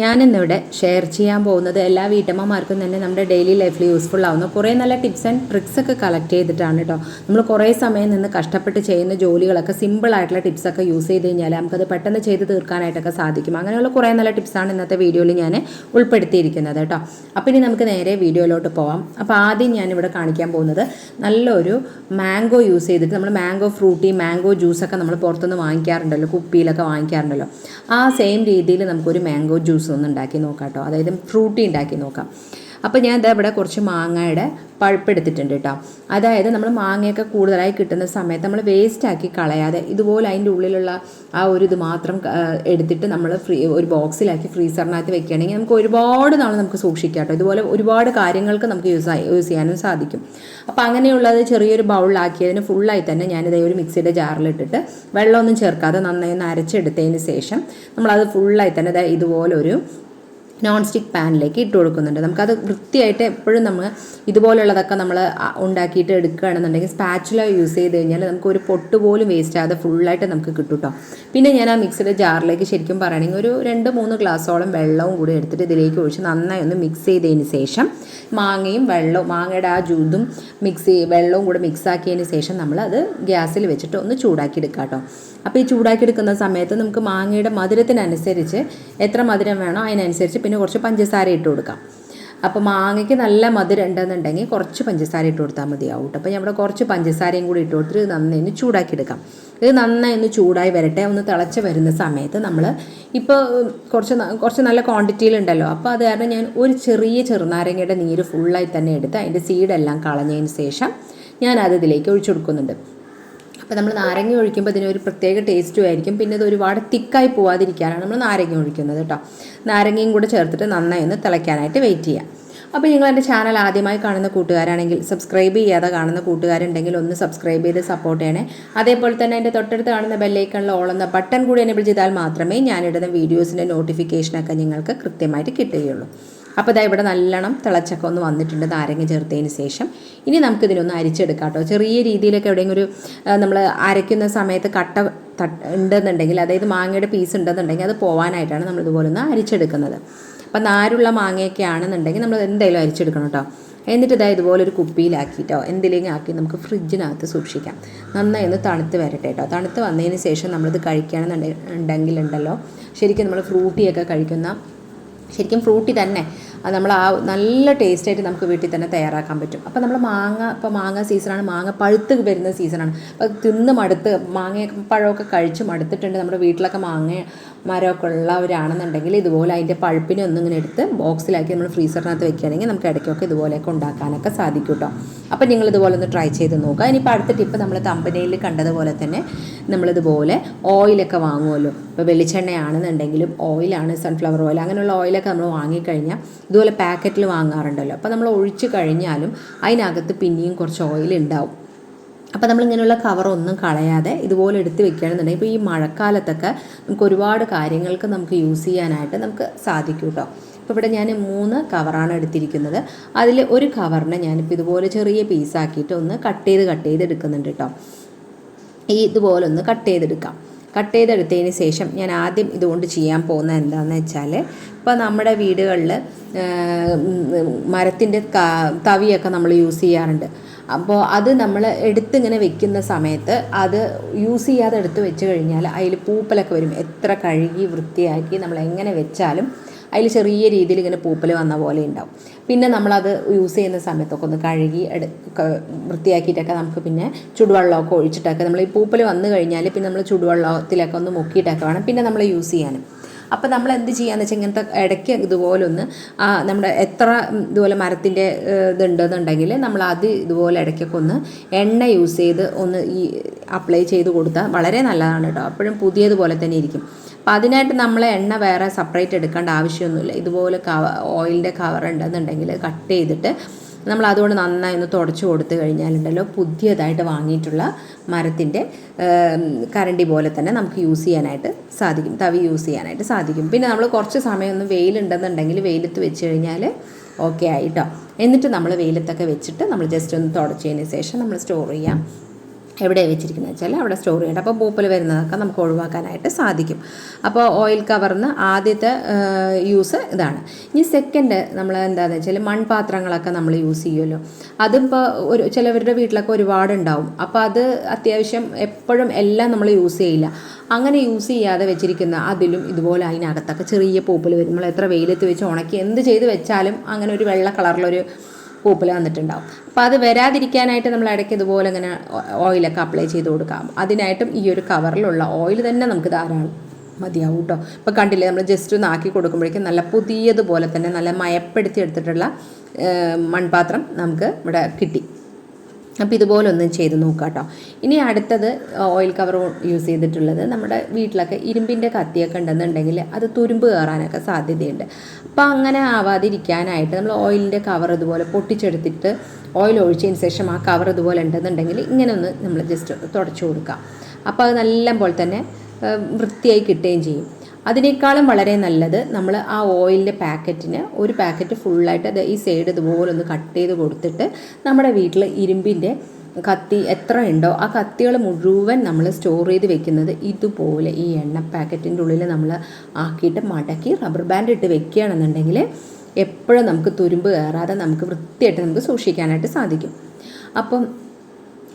ഞാനിന്നിവിടെ ഷെയർ ചെയ്യാൻ പോകുന്നത് എല്ലാ വീട്ടമ്മമാർക്കും തന്നെ നമ്മുടെ ഡെയിലി ലൈഫിൽ യൂസ്ഫുൾ ആവുന്ന കുറേ നല്ല ടിപ്സ് ആൻഡ് ട്രിക്സ് ഒക്കെ കളക്ട് ചെയ്തിട്ടാണ് കേട്ടോ നമ്മൾ കുറേ സമയം നിന്ന് കഷ്ടപ്പെട്ട് ചെയ്യുന്ന ജോലികളൊക്കെ സിമ്പിൾ ആയിട്ടുള്ള ടിപ്സ് ഒക്കെ യൂസ് ചെയ്ത് കഴിഞ്ഞാൽ നമുക്കത് പെട്ടെന്ന് ചെയ്ത് തീർക്കാനായിട്ടൊക്കെ സാധിക്കും. അങ്ങനെയുള്ള കുറേ നല്ല ടിപ്സാണ് ഇന്നത്തെ വീഡിയോയിൽ ഞാൻ ഉൾപ്പെടുത്തിയിരിക്കുന്നത് കേട്ടോ അപ്പോൾ ഇനി നമുക്ക് നേരെ വീഡിയോയിലോട്ട് പോവാം. അപ്പോൾ ആദ്യം ഞാനിവിടെ കാണിക്കാൻ പോകുന്നത് നല്ലൊരു മാംഗോ യൂസ് ചെയ്തിട്ട് നമ്മൾ മാംഗോ ഫ്രൂട്ടി മാംഗോ ജ്യൂസൊക്കെ നമ്മൾ പുറത്തുനിന്ന് വാങ്ങിക്കാറുണ്ടല്ലോ കുപ്പിയിലൊക്കെ വാങ്ങിക്കാറുണ്ടല്ലോ. ആ സെയിം രീതിയിൽ നമുക്കൊരു മാംഗോ ജ്യൂസ് ഒന്ന് ഉണ്ടാക്കി നോക്കാം കേട്ടോ. അതായത് ഫ്രൂട്ടി ഉണ്ടാക്കി നോക്കാം. അപ്പോൾ ഞാൻ ഇതാ ഇവിടെ കുറച്ച് മാങ്ങയുടെ പഴുപ്പ് എടുത്തിട്ടുണ്ട് കേട്ടോ. അതായത് നമ്മൾ മാങ്ങയൊക്കെ കൂടുതലായി കിട്ടുന്ന സമയത്ത് നമ്മൾ വേസ്റ്റ് ആക്കി കളയാതെ ഇതുപോലെ അതിന്റെ ഉള്ളിലുള്ള ആ ഒരു ഇത് മാത്രം എടുത്തിട്ട് നമ്മൾ ഫ്രീ ഒരു ബോക്സിലാക്കി ഫ്രീസറിനകത്ത് വെക്കുകയാണെങ്കിൽ നമുക്ക് ഒരുപാട് നാൾ നമുക്ക് സൂക്ഷിക്കാം കേട്ടോ. ഇതുപോലെ ഒരുപാട് കാര്യങ്ങൾക്ക് നമുക്ക് യൂസ് യൂസ് ചെയ്യാനും സാധിക്കും. അപ്പോൾ അങ്ങനെയുള്ളത് ചെറിയൊരു ബൗളിലാക്കിയതിന് ഫുള്ളായി തന്നെ ഞാനിതേ ഒരു മിക്സിയുടെ ജാറിലിട്ടിട്ട് വെള്ളമൊന്നും ചേർക്കാതെ നന്നായി ഒന്ന് അരച്ചെടുത്തതിന് ശേഷം നമ്മളത് ഫുള്ളായി തന്നെ ഇതുപോലെ ഒരു നോൺ സ്റ്റിക്ക് പാനിലേക്ക് ഇട്ട് കൊടുക്കുന്നുണ്ട്. നമുക്കത് വൃത്തിയായിട്ട് എപ്പോഴും നമ്മൾ ഇതുപോലുള്ളതൊക്കെ നമ്മൾ ഉണ്ടാക്കിയിട്ട് എടുക്കുകയാണെന്നുണ്ടെങ്കിൽ സ്പാച്ചുല യൂസ് ചെയ്ത് കഴിഞ്ഞാൽ നമുക്ക് ഒരു പൊട്ട് പോലും വേസ്റ്റ് ആകാതെ ഫുള്ളായിട്ട് നമുക്ക് കിട്ടും കേട്ടോ പിന്നെ ഞാൻ ആ മിക്സിയുടെ ജാറിലേക്ക് ശരിക്കും പറയുകയാണെങ്കിൽ ഒരു രണ്ട് മൂന്ന് ഗ്ലാസ്സോളം വെള്ളവും കൂടി എടുത്തിട്ട് ഇതിലേക്ക് ഒഴിച്ച് നന്നായി ഒന്ന് മിക്സ് ചെയ്തതിന് ശേഷം മാങ്ങയും വെള്ളവും മാങ്ങയുടെ ആ ജൂതും മിക്സ് വെള്ളവും കൂടെ മിക്സ് ആക്കിയതിന് ശേഷം നമ്മൾ അത് ഗ്യാസിൽ വെച്ചിട്ട് ഒന്ന് ചൂടാക്കി എടുക്കാം കേട്ടോ അപ്പോൾ ഈ ചൂടാക്കി എടുക്കുന്ന സമയത്ത് നമുക്ക് മാങ്ങയുടെ മധുരത്തിനനുസരിച്ച് എത്ര മധുരം വേണോ അതിനനുസരിച്ച് പിന്നെ കുറച്ച് പഞ്ചസാര ഇട്ട് കൊടുക്കാം. അപ്പോൾ മാങ്ങയ്ക്ക് നല്ല മധുരം ഉണ്ടെന്നുണ്ടെങ്കിൽ കുറച്ച് പഞ്ചസാര ഇട്ട് കൊടുത്താൽ മതിയാവും അപ്പോൾ ഞാൻ ഇവിടെ കുറച്ച് പഞ്ചസാരയും കൂടി ഇട്ട് കൊടുത്തിട്ട് നന്നായി ഒന്ന് ചൂടാക്കി എടുക്കാം. ഇത് നന്നായി ഒന്ന് ചൂടായി വരട്ടെ ഒന്ന് തിളച്ച് വരുന്ന സമയത്ത് നമ്മൾ ഇപ്പോൾ കുറച്ച് കുറച്ച് നല്ല ക്വാണ്ടിറ്റിയിലുണ്ടല്ലോ അപ്പോൾ അത് കാരണം ഞാൻ ഒരു ചെറിയ ചെറുനാരങ്ങയുടെ നീര് ഫുള്ളായി തന്നെ എടുത്ത് അതിന്റെ സീഡെല്ലാം കളഞ്ഞതിന് ശേഷം ഞാനത് ഇതിലേക്ക് ഒഴിച്ചു കൊടുക്കുന്നുണ്ട്. അപ്പോൾ നമ്മൾ നാരങ്ങ ഒഴിക്കുമ്പോൾ ഇതിനൊരു പ്രത്യേക ടേസ്റ്റും ആയിരിക്കും പിന്നെ ഇത് ഒരുപാട് തിക്കായി പോവാതിരിക്കാനാണ് നമ്മൾ നാരങ്ങ ഒഴിക്കുന്നത് കേട്ടോ നാരങ്ങയും കൂടെ ചേർത്തിട്ട് നന്നായി ഒന്ന് തിളയ്ക്കാനായിട്ട് വെയിറ്റ് ചെയ്യാം. അപ്പോൾ നിങ്ങൾ എന്റെ ചാനൽ ആദ്യമായി കാണുന്ന കൂട്ടുകാരാണെങ്കിൽ സബ്സ്ക്രൈബ് ചെയ്യാതെ കാണുന്ന കൂട്ടുകാരുണ്ടെങ്കിൽ ഒന്ന് സബ്സ്ക്രൈബ് ചെയ്ത് സപ്പോർട്ട് ചെയ്യണേ. അതേപോലെ തന്നെ എന്റെ തൊട്ടടുത്ത് കാണുന്ന ബെല്ലൈക്കണിൽ ഓളുന്ന എന്ന ബട്ടൺ കൂടി എനേബിൾ ചെയ്താൽ മാത്രമേ ഞാനിടുന്ന വീഡിയോസിന്റെ നോട്ടിഫിക്കേഷനൊക്കെ നിങ്ങൾക്ക് കൃത്യമായിട്ട് കിട്ടുകയുള്ളൂ. അപ്പോൾ ഇതാ ഇവിടെ നല്ലോണം തിളച്ചൊക്കെ ഒന്ന് വന്നിട്ടുണ്ട് നാരങ്ങ ചേർത്തതിന് ശേഷം. ഇനി നമുക്കിതിനൊന്ന് അരിച്ചെടുക്കാം കേട്ടോ ചെറിയ രീതിയിലൊക്കെ എവിടെയെങ്കിലും ഒരു നമ്മൾ അരയ്ക്കുന്ന സമയത്ത് കട്ട ഉണ്ടെന്നുണ്ടെങ്കിൽ അതായത് മാങ്ങയുടെ പീസ് ഉണ്ടെന്നുണ്ടെങ്കിൽ അത് പോകാനായിട്ടാണ് നമ്മൾ ഇതുപോലെ ഒന്ന് അരിച്ചെടുക്കുന്നത്. അപ്പം നാരുള്ള മാങ്ങയൊക്കെ ആണെന്നുണ്ടെങ്കിൽ നമ്മൾ എന്തായാലും അരിച്ചെടുക്കണം കേട്ടോ എന്നിട്ട് ഇതാ ഇതുപോലെ ഒരു കുപ്പിയിലാക്കിയിട്ടോ എന്തിലെങ്കിലും ആക്കി നമുക്ക് ഫ്രിഡ്ജിനകത്ത് സൂക്ഷിക്കാം. നന്നായി ഒന്ന് തണുത്ത് വരട്ടെ കേട്ടോ തണുത്ത് വന്നതിന് ശേഷം നമ്മളിത് കഴിക്കുകയാണെന്നുണ്ടെങ്കിൽ ഉണ്ടല്ലോ ശരിക്കും നമ്മൾ ഫ്രൂട്ടിയൊക്കെ കഴിക്കുന്ന ശരിക്കും ഫ്രൂട്ടി തന്നെ അത് നമ്മൾ ആ നല്ല ടേസ്റ്റായിട്ട് നമുക്ക് വീട്ടിൽ തന്നെ തയ്യാറാക്കാൻ പറ്റും. അപ്പോൾ നമ്മൾ മാങ്ങ ഇപ്പോൾ മാങ്ങ സീസണാണ് മാങ്ങ പഴുത്ത് വരുന്ന സീസണാണ് അപ്പോൾ തിന്ന് മടുത്ത് മാങ്ങയൊക്കെ പഴമൊക്കെ കഴിച്ച് മടുത്തിട്ടുണ്ട് നമ്മുടെ വീട്ടിലൊക്കെ മാങ്ങ മരമൊക്കെ ഉള്ളവരാണെന്നുണ്ടെങ്കിൽ ഇതുപോലെ അതിന്റെ പഴുപ്പിനെ ഒന്നും ഇങ്ങനെ എടുത്ത് ബോക്സിലാക്കി നമ്മൾ ഫ്രീസറിനകത്ത് വെക്കുകയാണെങ്കിൽ നമുക്ക് ഇടയ്ക്കൊക്കെ ഇതുപോലെയൊക്കെ ഉണ്ടാക്കാനൊക്കെ സാധിക്കും കേട്ടോ. അപ്പോൾ നിങ്ങൾ ഇതുപോലെ ഒന്ന് ട്രൈ ചെയ്ത് നോക്കുക. ഇനിയിപ്പോൾ അടുത്ത ടിപ്പ് നമ്മൾ തമ്പനയിൽ കണ്ടതുപോലെ തന്നെ നമ്മളിതുപോലെ ഓയിലൊക്കെ വാങ്ങുമല്ലോ. ഇപ്പോൾ വെളിച്ചെണ്ണയാണെന്നുണ്ടെങ്കിലും ഓയിലാണ് സൺഫ്ലവർ ഓയിൽ അങ്ങനെയുള്ള ഓയിലൊക്കെ നമ്മൾ വാങ്ങിക്കഴിഞ്ഞാൽ ഇതുപോലെ പാക്കറ്റിൽ വാങ്ങാറുണ്ടല്ലോ. അപ്പോൾ നമ്മൾ ഒഴിച്ച് കഴിഞ്ഞാലും അതിനകത്ത് പിന്നെയും കുറച്ച് ഓയിൽ ഉണ്ടാവും. അപ്പോൾ നമ്മളിങ്ങനെയുള്ള കവറൊന്നും കളയാതെ ഇതുപോലെ എടുത്ത് വെക്കുകയാണെന്നുണ്ടെങ്കിൽ ഇപ്പോൾ ഈ മഴക്കാലത്തൊക്കെ നമുക്ക് ഒരുപാട് കാര്യങ്ങൾക്ക് നമുക്ക് യൂസ് ചെയ്യാനായിട്ട് നമുക്ക് സാധിക്കും കേട്ടോ ഇപ്പോൾ ഇവിടെ ഞാൻ മൂന്ന് കവറാണ് എടുത്തിരിക്കുന്നത്. അതിൽ ഒരു കവറിനെ ഞാനിപ്പോൾ ഇതുപോലെ ചെറിയ പീസാക്കിയിട്ട് ഒന്ന് കട്ട് ചെയ്ത് കട്ട് ചെയ്ത് എടുക്കുന്നുണ്ട് കേട്ടോ ഈ ഇതുപോലെ ഒന്ന് കട്ട് ചെയ്തെടുക്കാം. കട്ട് ചെയ്തെടുത്തതിന് ശേഷം ഞാൻ ആദ്യം ഇതുകൊണ്ട് ചെയ്യാൻ പോകുന്ന എന്താണെന്ന് വെച്ചാൽ ഇപ്പോൾ നമ്മുടെ വീടുകളിൽ മരത്തിന്റെ തവിയൊക്കെ നമ്മൾ യൂസ് ചെയ്യാറുണ്ട്. അപ്പോൾ അത് നമ്മൾ എടുത്തിങ്ങനെ വെക്കുന്ന സമയത്ത് അത് യൂസ് ചെയ്യാതെ എടുത്ത് വെച്ച് കഴിഞ്ഞാൽ അതിൽ പൂപ്പലൊക്കെ വരും. എത്ര കഴുകി വൃത്തിയാക്കി നമ്മൾ എങ്ങനെ വെച്ചാലും അതിൽ ചെറിയ രീതിയിൽ ഇങ്ങനെ പൂപ്പൽ വന്ന പോലെ ഉണ്ടാവും. പിന്നെ നമ്മളത് യൂസ് ചെയ്യുന്ന സമയത്തൊക്കെ ഒന്ന് കഴുകി എടു വൃത്തിയാക്കിയിട്ടൊക്കെ നമുക്ക് പിന്നെ ചുടുവെള്ളമൊക്കെ ഒഴിച്ചിട്ടൊക്കെ നമ്മൾ ഈ പൂപ്പൽ വന്നു കഴിഞ്ഞാൽ പിന്നെ നമ്മൾ ചുടുവെള്ളത്തിലൊക്കെ ഒന്ന് മുക്കിയിട്ടൊക്കെ വേണം പിന്നെ നമ്മൾ യൂസ് ചെയ്യാനും. അപ്പോൾ നമ്മൾ എന്ത് ചെയ്യാന്ന് വെച്ചാൽ ഇങ്ങനത്തെ ഇടയ്ക്ക് ഇതുപോലൊന്ന് നമ്മുടെ എത്ര ഇതുപോലെ മരത്തിന്റെ ഇതുണ്ടെന്നുണ്ടെങ്കിൽ നമ്മൾ അത് ഇതുപോലെ ഇടയ്ക്കൊക്കെ ഒന്ന് എണ്ണ യൂസ് ചെയ്ത് ഒന്ന് ഈ അപ്ലൈ ചെയ്ത് കൊടുത്താൽ വളരെ നല്ലതാണ് കേട്ടോ അപ്പോഴും പുതിയതുപോലെ തന്നെ ഇരിക്കും. അപ്പം അതിനായിട്ട് നമ്മൾ എണ്ണ വേറെ സെപ്പറേറ്റ് എടുക്കേണ്ട ആവശ്യമൊന്നുമില്ല. ഇതുപോലെ കവ ഓയിലിന്റെ കവർ ഉണ്ടെന്നുണ്ടെങ്കിൽ കട്ട് ചെയ്തിട്ട് നമ്മൾ അതുകൊണ്ട് നന്നായി ഒന്ന് തുടച്ചു കൊടുത്തു കഴിഞ്ഞാലുണ്ടല്ലോ പുതിയതായിട്ട് വാങ്ങിയിട്ടുള്ള മരത്തിന്റെ കരണ്ടി പോലെ തന്നെ നമുക്ക് യൂസ് ചെയ്യാനായിട്ട് സാധിക്കും. തവി യൂസ് ചെയ്യാനായിട്ട് സാധിക്കും. പിന്നെ നമ്മൾ കുറച്ച് സമയമൊന്നും വെയിലുണ്ടെന്നുണ്ടെങ്കിൽ വെയിലത്ത് വെച്ച് കഴിഞ്ഞാൽ ഓക്കെ ആയിട്ടോ എന്നിട്ട് നമ്മൾ വെയിലത്തൊക്കെ വെച്ചിട്ട് നമ്മൾ ജസ്റ്റ് ഒന്ന് തുടച്ചതിന് ശേഷം നമ്മൾ സ്റ്റോർ ചെയ്യാം. എവിടെയാണ് വെച്ചിരിക്കുന്നത് വെച്ചാൽ അവിടെ സ്റ്റോർ ചെയ്യേണ്ട അപ്പോൾ പൂപ്പൽ വരുന്നതൊക്കെ നമുക്ക് ഒഴിവാക്കാനായിട്ട് സാധിക്കും. അപ്പോൾ ഓയിൽ കവറിന് ആദ്യത്തെ യൂസ് ഇതാണ്. ഇനി സെക്കൻഡ് നമ്മൾ എന്താണെന്ന് വെച്ചാൽ മൺപാത്രങ്ങളൊക്കെ നമ്മൾ യൂസ് ചെയ്യുമല്ലോ. അതിപ്പോൾ ഒരു ചിലവരുടെ വീട്ടിലൊക്കെ ഒരുപാട് ഉണ്ടാവും. അപ്പോൾ അത് അത്യാവശ്യം എപ്പോഴും എല്ലാം നമ്മൾ യൂസ് ചെയ്യില്ല. അങ്ങനെ യൂസ് ചെയ്യാതെ വെച്ചിരിക്കുന്ന അതിലും ഇതുപോലെ അതിനകത്തൊക്കെ ചെറിയ പൂപ്പൽ വരും. നമ്മൾ എത്ര വെയിലത്ത് വെച്ച് ഉണക്കി എന്ത് ചെയ്ത് വെച്ചാലും അങ്ങനെ ഒരു വെള്ള കളറിലൊരു പൂപ്പൽ വന്നിട്ടുണ്ടാവും. അപ്പോൾ അത് വരാതിരിക്കാനായിട്ട് നമ്മൾ ഇടയ്ക്ക് ഇതുപോലെ ഇങ്ങനെ ഓയിലൊക്കെ അപ്ലൈ ചെയ്ത് കൊടുക്കാം. അതിനായിട്ടും ഈ ഒരു കവറിലുള്ള ഓയിൽ തന്നെ നമുക്ക് ധാരാളം മതിയാവും കേട്ടോ ഇപ്പോൾ കണ്ടില്ലേ നമ്മൾ ജസ്റ്റ് ഒന്ന് ആക്കി കൊടുക്കുമ്പോഴേക്കും നല്ല പുതിയതുപോലെ തന്നെ നല്ല മയപ്പെടുത്തി എടുത്തിട്ടുള്ള മൺപാത്രം നമുക്ക് ഇവിടെ കിട്ടി. അപ്പോൾ ഇതുപോലെ ഒന്ന് ചെയ്ത് നോക്കുക കേട്ടോ ഇനി അടുത്തത് ഓയിൽ കവർ യൂസ് ചെയ്തിട്ടുള്ളത് നമ്മുടെ വീട്ടിലൊക്കെ ഇരുമ്പിന്റെ കത്തിയൊക്കെ ഉണ്ടെന്നുണ്ടെങ്കിൽ അത് തുരുമ്പ് കയറാനൊക്കെ സാധ്യതയുണ്ട്. അപ്പോൾ അങ്ങനെ ആവാതിരിക്കാനായിട്ട് നമ്മൾ ഓയിലിന്റെ കവർ ഇതുപോലെ പൊട്ടിച്ചെടുത്തിട്ട് ഓയിൽ ഒഴിച്ചതിന് ശേഷം ആ കവർ ഇതുപോലെ ഉണ്ടെന്നുണ്ടെങ്കിൽ ഇങ്ങനെ ഒന്ന് നമ്മൾ ജസ്റ്റ് തുടച്ചു കൊടുക്കുക അപ്പോൾ അത് നല്ല പോലെ തന്നെ വൃത്തിയായി കിട്ടുകയും ചെയ്യും. അതിനേക്കാളും വളരെ നല്ലത് നമ്മൾ ആ ഓയിലിന്റെ പാക്കറ്റിന് ഒരു പാക്കറ്റ് ഫുള്ളായിട്ട് അത് ഈ സൈഡ് ഇതുപോലെ ഒന്ന് കട്ട് ചെയ്ത് കൊടുത്തിട്ട് നമ്മുടെ വീട്ടിൽ ഇരുമ്പിന്റെ കത്തി എത്ര ഉണ്ടോ ആ കത്തികൾ മുഴുവൻ നമ്മൾ സ്റ്റോർ ചെയ്ത് വെക്കുന്നത് ഇതുപോലെ ഈ എണ്ണ പാക്കറ്റിന്റെ ഉള്ളിൽ നമ്മൾ ആക്കിയിട്ട് മടക്കി റബ്ബർ ബാൻഡ് ഇട്ട് വെക്കുകയാണെന്നുണ്ടെങ്കിൽ എപ്പോഴും നമുക്ക് തുരുമ്പ് കയറാതെ നമുക്ക് വൃത്തിയായിട്ട് നമുക്ക് സൂക്ഷിക്കാനായിട്ട് സാധിക്കും. അപ്പം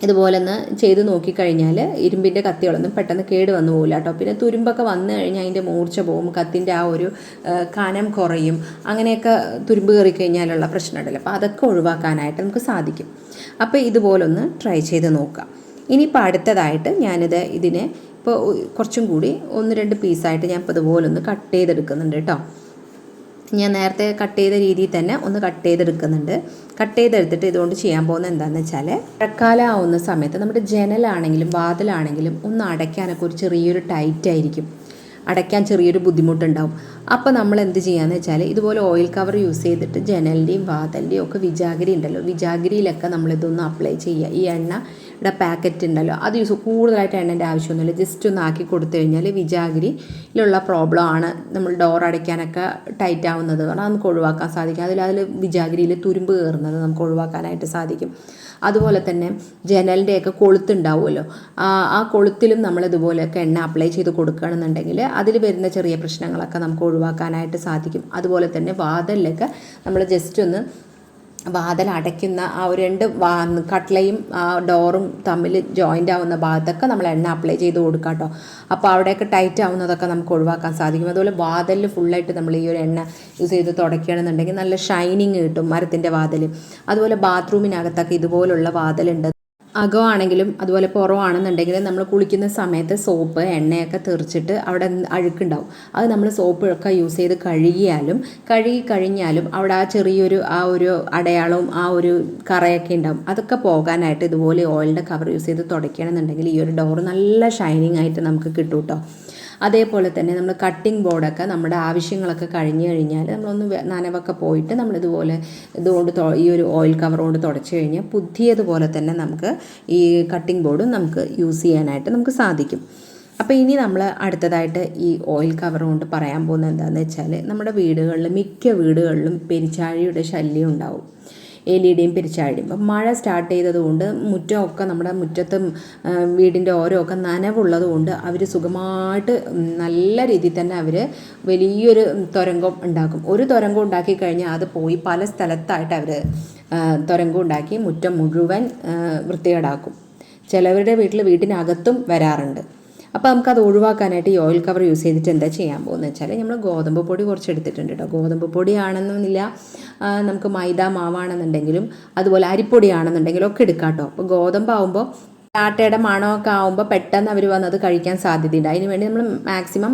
ഇതുപോലെ ഒന്ന് ചെയ്ത് നോക്കിക്കഴിഞ്ഞാൽ ഇരുമ്പിന്റെ കത്തികളൊന്നും പെട്ടെന്ന് കേട് വന്നു പോകില്ല കേട്ടോ. പിന്നെ തുരുമ്പൊക്കെ വന്നു കഴിഞ്ഞാൽ അതിന്റെ മൂർച്ച പോകും കത്തിന്റെ ആ ഒരു കനം കുറയും. അങ്ങനെയൊക്കെ തുരുമ്പ് കയറി കഴിഞ്ഞാലുള്ള പ്രശ്നമുണ്ടല്ലോ. അപ്പോൾ അതൊക്കെ ഒഴിവാക്കാനായിട്ട് നമുക്ക് സാധിക്കും. അപ്പോൾ ഇതുപോലൊന്ന് ട്രൈ ചെയ്ത് നോക്കാം. ഇനിയിപ്പോൾ അടുത്തതായിട്ട് ഞാനിത് ഇതിനെ ഇപ്പോൾ കുറച്ചും കൂടി ഒന്ന് രണ്ട് പീസായിട്ട് ഞാൻ ഇപ്പോൾ ഇതുപോലൊന്ന് കട്ട് ചെയ്തെടുക്കുന്നുണ്ട് കേട്ടോ. ഞാൻ നേരത്തെ കട്ട് ചെയ്ത രീതിയിൽ തന്നെ ഒന്ന് കട്ട് ചെയ്തെടുക്കുന്നുണ്ട്. കട്ട് ചെയ്തെടുത്തിട്ട് ഇതുകൊണ്ട് ചെയ്യാൻ പോകുന്നത് എന്താണെന്ന് വെച്ചാൽ മഴക്കാലം ആവുന്ന സമയത്ത് നമ്മുടെ ജനലാണെങ്കിലും വാതിലാണെങ്കിലും ഒന്ന് അടയ്ക്കാനൊക്കെ ഒരു ചെറിയൊരു ടൈറ്റ് ആയിരിക്കും. അടയ്ക്കാൻ ചെറിയൊരു ബുദ്ധിമുട്ടുണ്ടാവും. അപ്പോൾ നമ്മൾ എന്ത് ചെയ്യാന്ന് വെച്ചാൽ ഇതുപോലെ ഓയിൽ കവർ യൂസ് ചെയ്തിട്ട് ജനലിന്റെയും വാതലിന്റെയും ഒക്കെ വിജാഗിരി ഉണ്ടല്ലോ. വിജാഗിരിയിലൊക്കെ നമ്മളിതൊന്ന് അപ്ലൈ ചെയ്യുക. ഈ എണ്ണയുടെ പാക്കറ്റ് ഉണ്ടല്ലോ. അത് യൂസ് കൂടുതലായിട്ട് എണ്ണന്റെ ആവശ്യമൊന്നുമില്ല. ജസ്റ്റ് ഒന്ന് ആക്കി കൊടുത്തു കഴിഞ്ഞാൽ വിജാഗിരിയിലുള്ള പ്രോബ്ലം ആണ്. നമ്മൾ ഡോർ അടയ്ക്കാനൊക്കെ ടൈറ്റ് ആവുന്നത്. കാരണം നമുക്ക് ഒഴിവാക്കാൻ സാധിക്കും. അതിൽ അതിൽ വിജാഗിരിയിൽ തുരുമ്പ് കയറുന്നത് നമുക്ക് ഒഴിവാക്കാനായിട്ട് സാധിക്കും. അതുപോലെ തന്നെ ജനലിന്റെയൊക്കെ കൊളുത്തുണ്ടാവുമല്ലോ. ആ കൊളുത്തിലും നമ്മൾ ഇതുപോലെയൊക്കെ എണ്ണ അപ്ലൈ ചെയ്ത് കൊടുക്കുകയാണെന്നുണ്ടെങ്കിൽ അതിൽ വരുന്ന ചെറിയ പ്രശ്നങ്ങളൊക്കെ നമുക്ക് ഒഴിവാക്കാനായിട്ട് സാധിക്കും. അതുപോലെ തന്നെ വാതലിലൊക്കെ നമ്മൾ ജസ്റ്റ് ഒന്ന് വാതിൽ അടയ്ക്കുന്ന ആ ഒരു രണ്ട് വാ കട്ട്ലയും ആ ഡോറും തമ്മിൽ ജോയിന്റ് ആവുന്ന ഭാഗത്തൊക്കെ നമ്മൾ എണ്ണ അപ്ലൈ ചെയ്ത് കൊടുക്കാം കേട്ടോ അപ്പോൾ അവിടെയൊക്കെ ടൈറ്റ് ആവുന്നതൊക്കെ നമുക്ക് ഒഴിവാക്കാൻ സാധിക്കും. അതുപോലെ വാതിലിൽ ഫുള്ളായിട്ട് നമ്മൾ ഈ ഒരു എണ്ണ യൂസ് ചെയ്ത് തുടയ്ക്കുകയാണെന്നുണ്ടെങ്കിൽ നല്ല ഷൈനിങ് കിട്ടും മരത്തിന്റെ വാതിൽ അതുപോലെ ബാത്റൂമിനകത്തൊക്കെ ഇതുപോലുള്ള വാതിലുണ്ട്. അകമാണെങ്കിലും അതുപോലെ പുറമാണെന്നുണ്ടെങ്കിലും നമ്മൾ കുളിക്കുന്ന സമയത്ത് സോപ്പ് എണ്ണയൊക്കെ തെറിച്ചിട്ട് അവിടെ അഴുക്കുണ്ടാവും. അത് നമ്മൾ സോപ്പ് ഒക്കെ യൂസ് ചെയ്ത് കഴുകിയാലും കഴുകി കഴിഞ്ഞാലും അവിടെ ആ ചെറിയൊരു ആ ഒരു അടയാളവും ആ ഒരു കറയൊക്കെ ഉണ്ടാവും. അതൊക്കെ പോകാനായിട്ട് ഇതുപോലെ ഓയിലിന്റെ കവർ യൂസ് ചെയ്ത് തുടയ്ക്കണമെന്നുണ്ടെങ്കിൽ ഈ ഒരു ഡോറ് നല്ല ഷൈനിങ് ആയിട്ട് നമുക്ക് കിട്ടും കേട്ടോ അതേപോലെ തന്നെ നമ്മൾ കട്ടിംഗ് ബോർഡൊക്കെ നമ്മുടെ ആവശ്യങ്ങളൊക്കെ കഴിഞ്ഞു കഴിഞ്ഞാൽ നമ്മളൊന്ന് നനവൊക്കെ പോയിട്ട് നമ്മളിതുപോലെ ഇതുകൊണ്ട് ഈ ഒരു ഓയിൽ കവർ കൊണ്ട് തുടച്ച് കഴിഞ്ഞാൽ പുതിയതുപോലെ തന്നെ നമുക്ക് ഈ കട്ടിംഗ് ബോർഡും നമുക്ക് യൂസ് ചെയ്യാനായിട്ട് നമുക്ക് സാധിക്കും. അപ്പോൾ ഇനി നമ്മൾ അടുത്തതായിട്ട് ഈ ഓയിൽ കവർ കൊണ്ട് പറയാൻ പോകുന്നത് എന്താണെന്ന് വെച്ചാൽ നമ്മുടെ വീടുകളിൽ മിക്ക വീടുകളിലും പെരിച്ചാഴിയുടെ ശല്യം ഉണ്ടാവും. എലിയുടെയും പെരിച്ചാഴിയും അപ്പം മഴ സ്റ്റാർട്ട് ചെയ്തതുകൊണ്ട് മുറ്റമൊക്കെ നമ്മുടെ മുറ്റത്തും വീടിന്റെ ഓരമൊക്കെ നനവുള്ളത് കൊണ്ട് അവർ സുഖമായിട്ട് നല്ല രീതിയിൽ തന്നെ അവർ വലിയൊരു തുരങ്കം ഉണ്ടാക്കും. ഒരു തുരങ്കം ഉണ്ടാക്കി കഴിഞ്ഞാൽ അത് പോയി പല സ്ഥലത്തായിട്ട് അവർ തുരങ്കം ഉണ്ടാക്കി മുറ്റം മുഴുവൻ വൃത്തികേടാക്കും. ചിലവരുടെ വീട്ടിൽ വീട്ടിനകത്തും വരാറുണ്ട്. അപ്പോൾ നമുക്കത് ഒഴിവാക്കാനായിട്ട് ഈ ഓയിൽ കവർ യൂസ് ചെയ്തിട്ട് എന്താ ചെയ്യാൻ പോകുന്നത് വെച്ചാൽ നമ്മൾ ഗോതമ്പ് പൊടി കുറച്ച് എടുത്തിട്ടുണ്ട് കേട്ടോ ഗോതമ്പ് പൊടിയാണെന്നൊന്നുമില്ല നമുക്ക് മൈദ മാവാണെന്നുണ്ടെങ്കിലും അതുപോലെ അരിപ്പൊടിയാണെന്നുണ്ടെങ്കിലും ഒക്കെ എടുക്കാം കേട്ടോ അപ്പോൾ ഗോതമ്പ് ആകുമ്പോൾ ആട്ടയുടെ മണമൊക്കെ ആകുമ്പോൾ പെട്ടെന്ന് അവർ വന്നത് കഴിക്കാൻ സാധ്യതയുണ്ട്. അതിന് വേണ്ടി നമ്മൾ മാക്സിമം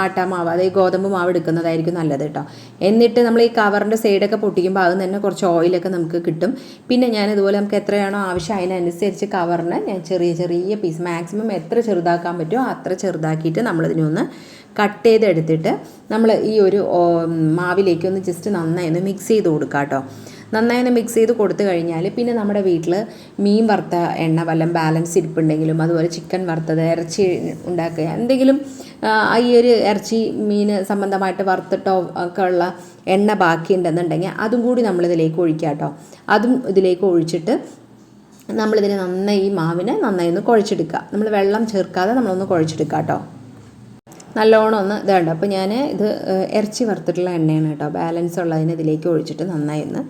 ആട്ട മാവ് അതായത് ഗോതമ്പ് മാവ് എടുക്കുന്നതായിരിക്കും നല്ലത് കേട്ടോ. എന്നിട്ട് നമ്മൾ ഈ കവറിന്റെ സൈഡൊക്കെ പൊട്ടിക്കുമ്പോൾ അത് തന്നെ കുറച്ച് ഓയിലൊക്കെ നമുക്ക് കിട്ടും. പിന്നെ ഞാൻ ഇതുപോലെ നമുക്ക് എത്രയാണോ ആവശ്യം അതിനനുസരിച്ച് കവറിന് ഞാൻ ചെറിയ ചെറിയ പീസ് മാക്സിമം എത്ര ചെറുതാക്കാൻ പറ്റുമോ അത്ര ചെറുതാക്കിയിട്ട് നമ്മളിതിനെ ഒന്ന് കട്ട് ചെയ്തെടുത്തിട്ട് നമ്മൾ ഈ ഒരു മാവിലേക്ക് ഒന്ന് ജസ്റ്റ് നന്നായി ഒന്ന് മിക്സ് ചെയ്ത് കൊടുക്കാം കേട്ടോ നന്നായി ഒന്ന് മിക്സ് ചെയ്ത് കൊടുത്തു കഴിഞ്ഞാൽ പിന്നെ നമ്മുടെ വീട്ടിൽ മീൻ വറുത്ത എണ്ണ വല്ല ബാലൻസ് ഇരിപ്പുണ്ടെങ്കിലും അതുപോലെ ചിക്കൻ വറുത്തത് ഇറച്ചി ഉണ്ടാക്കുക എന്തെങ്കിലും ഈ ഒരു ഇറച്ചി മീൻ സംബന്ധമായിട്ട് വറുത്തിട്ടോ ഒക്കെ ഉള്ള എണ്ണ ബാക്കിയുണ്ടെന്നുണ്ടെങ്കിൽ അതും കൂടി നമ്മളിതിലേക്ക് ഒഴിക്കുക കേട്ടോ. അതും ഇതിലേക്ക് ഒഴിച്ചിട്ട് നമ്മളിതിനെ നന്നായി ഈ മാവിനെ നന്നായി ഒന്ന് കുഴച്ചെടുക്കുക. നമ്മൾ വെള്ളം ചേർക്കാതെ നമ്മളൊന്ന് കുഴച്ചെടുക്കുക കേട്ടോ. നല്ലോണം ഒന്ന് ഇതുണ്ട് അപ്പോൾ ഞാൻ ഇത് ഇറച്ചി വറുത്തിട്ടുള്ള എണ്ണയാണ് കേട്ടോ. ബാലൻസ് ഉള്ളതിനെ ഇതിലേക്ക് ഒഴിച്ചിട്ട് നന്നായി ഒന്ന്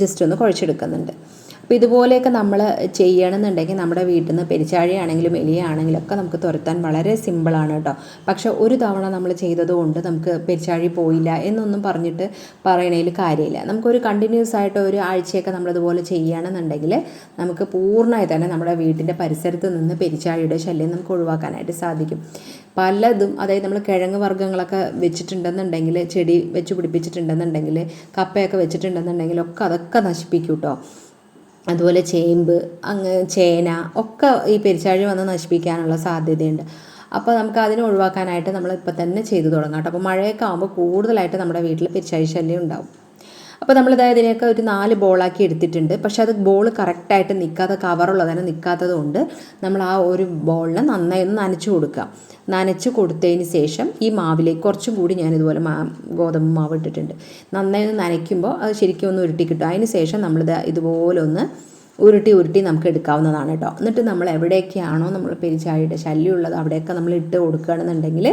ജസ്റ്റ് ഒന്ന് കുഴച്ചെടുക്കുന്നുണ്ട്. അപ്പോൾ ഇതുപോലെയൊക്കെ നമ്മൾ ചെയ്യണമെന്നുണ്ടെങ്കിൽ നമ്മുടെ വീട്ടിൽ നിന്ന് പെരിച്ചാഴിയാണെങ്കിലും എലിയാണെങ്കിലും ഒക്കെ നമുക്ക് തുരത്താൻ വളരെ സിമ്പിളാണ് കേട്ടോ. പക്ഷേ ഒരു തവണ നമ്മൾ ചെയ്തതുകൊണ്ട് നമുക്ക് പെരിച്ചാഴി പോയില്ല എന്നൊന്നും പറഞ്ഞിട്ട് പറയണതിൽ കാര്യമില്ല. നമുക്കൊരു കണ്ടിന്യൂസ് ആയിട്ട് ഒരു ആഴ്ചയൊക്കെ നമ്മളിതുപോലെ ചെയ്യുകയാണെന്നുണ്ടെങ്കിൽ നമുക്ക് പൂർണമായി തന്നെ നമ്മുടെ വീട്ടിന്റെ പരിസരത്ത് നിന്ന് പെരിച്ചാഴിയുടെ ശല്യം നമുക്ക് ഒഴിവാക്കാനായിട്ട് സാധിക്കും. പലതും അതായത് നമ്മൾ കിഴങ്ങ് വർഗങ്ങളൊക്കെ വെച്ചിട്ടുണ്ടെന്നുണ്ടെങ്കിൽ ചെടി വെച്ച് പിടിപ്പിച്ചിട്ടുണ്ടെന്നുണ്ടെങ്കിൽ കപ്പയൊക്കെ വെച്ചിട്ടുണ്ടെന്നുണ്ടെങ്കിൽ ഒക്കെ അതൊക്കെ നശിപ്പിക്കും കേട്ടോ അതുപോലെ ചേമ്പ് അങ്ങ് ചേന ഒക്കെ ഈ പെരിച്ചാഴി വന്ന് നശിപ്പിക്കാനുള്ള സാധ്യതയുണ്ട്. അപ്പോൾ നമുക്ക് അതിനെ ഒഴിവാക്കാനായിട്ട് നമ്മൾ ഇപ്പം തന്നെ ചെയ്തു തുടങ്ങാം കേട്ടോ. അപ്പോൾ മഴയൊക്കെ ആകുമ്പോൾ കൂടുതലായിട്ട് നമ്മുടെ വീട്ടിൽ പെരിച്ചാഴി ശല്യം ഉണ്ടാവും. അപ്പോൾ നമ്മൾ അതായത് ഇതിനെയൊക്കെ ഒരു നാല് ബോളാക്കി എടുത്തിട്ടുണ്ട്. പക്ഷേ അത് ബോൾ കറക്റ്റായിട്ട് നിൽക്കാതെ കവറുള്ളതിനെ നിൽക്കാത്തത് കൊണ്ട് നമ്മൾ ആ ഒരു ബോളിനെ നന്നായി ഒന്ന് നനച്ച് കൊടുക്കുക. നനച്ച് കൊടുത്തതിന് ശേഷം ഈ മാവിലേക്ക് കുറച്ചും കൂടി ഞാൻ ഇതുപോലെ മാ ഗോതമ്പ് മാവ് ഇട്ടിട്ടുണ്ട്. നന്നായി ഒന്ന് നനയ്ക്കുമ്പോൾ അത് ശരിക്കും ഒന്ന് ഉരുട്ടി കിട്ടും. അതിന് ശേഷം നമ്മളിത് ഇതുപോലെ ഒന്ന് ഉരുട്ടി ഉരുട്ടി നമുക്ക് എടുക്കാവുന്നതാണ് കേട്ടോ. എന്നിട്ട് നമ്മൾ എവിടെയൊക്കെയാണോ നമ്മൾ പെരിച്ചാഴിയുടെ ശല്യം ഉള്ളത് അവിടെയൊക്കെ നമ്മൾ ഇട്ട് കൊടുക്കുകയാണെന്നുണ്ടെങ്കിൽ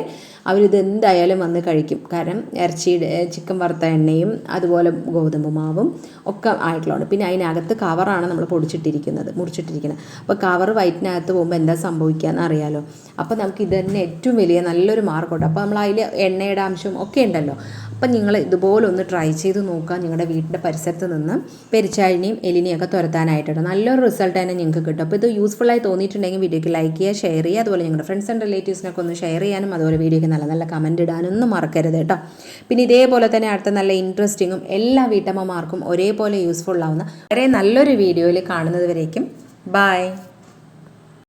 അവരിത് എന്തായാലും വന്ന് കഴിക്കും. കാരണം ഇറച്ചിയുടെ ചിക്കൻ വറുത്ത എണ്ണയും അതുപോലെ ഗോതമ്പ് മാവും ഒക്കെ ആയിട്ടുള്ളതാണ്. പിന്നെ അതിനകത്ത് കവറാണ് നമ്മൾ പൊടിച്ചിട്ടിരിക്കുന്നത് മുറിച്ചിട്ടിരിക്കുന്നത്. അപ്പോൾ കവർ വയറ്റിനകത്ത് പോകുമ്പോൾ എന്താ സംഭവിക്കുകയെന്ന് അറിയാലോ. അപ്പോൾ നമുക്ക് ഇത് തന്നെ ഏറ്റവും വലിയ നല്ലൊരു മാർഗമുണ്ട് അപ്പോൾ നമ്മൾ അതിൽ എണ്ണയുടെ അംശം ഒക്കെ ഉണ്ടല്ലോ. അപ്പം നിങ്ങൾ ഇതുപോലെ ഒന്ന് ട്രൈ ചെയ്ത് നോക്കുക. നിങ്ങളുടെ വീടിന്റെ പരിസരത്ത് നിന്ന് പെരിച്ചാഴിനെയും എലിനെയും ഒക്കെ തുരത്താനായിട്ടുണ്ട് നല്ലൊരു റിസൾട്ട് തന്നെ നിങ്ങൾക്ക് കിട്ടും. അപ്പോൾ ഇത് യൂസ്ഫുൾ ആയി തോന്നിയിട്ടുണ്ടെങ്കിൽ വീഡിയോക്ക് ലൈക്ക് ചെയ്യുക ഷെയർ ചെയ്യുക. അതുപോലെ നിങ്ങളുടെ ഫ്രണ്ട്സ് ആൻഡ് റിലേറ്റീവ്സിനൊക്കെ ഒന്ന് ഷെയർ ചെയ്യാനും അതുപോലെ വീഡിയോക്ക് നല്ല നല്ല കമന്റ് ഇടാനൊന്നും മറക്കരുത് കേട്ടോ. പിന്നെ ഇതേപോലെ തന്നെ അടുത്ത നല്ല ഇൻട്രസ്റ്റിങ്ങും എല്ലാ വീട്ടമ്മമാർക്കും ഒരേപോലെ യൂസ്ഫുൾ ആവുന്ന വളരെ നല്ലൊരു വീഡിയോയിൽ കാണുന്നത് വരേക്കും. ബൈ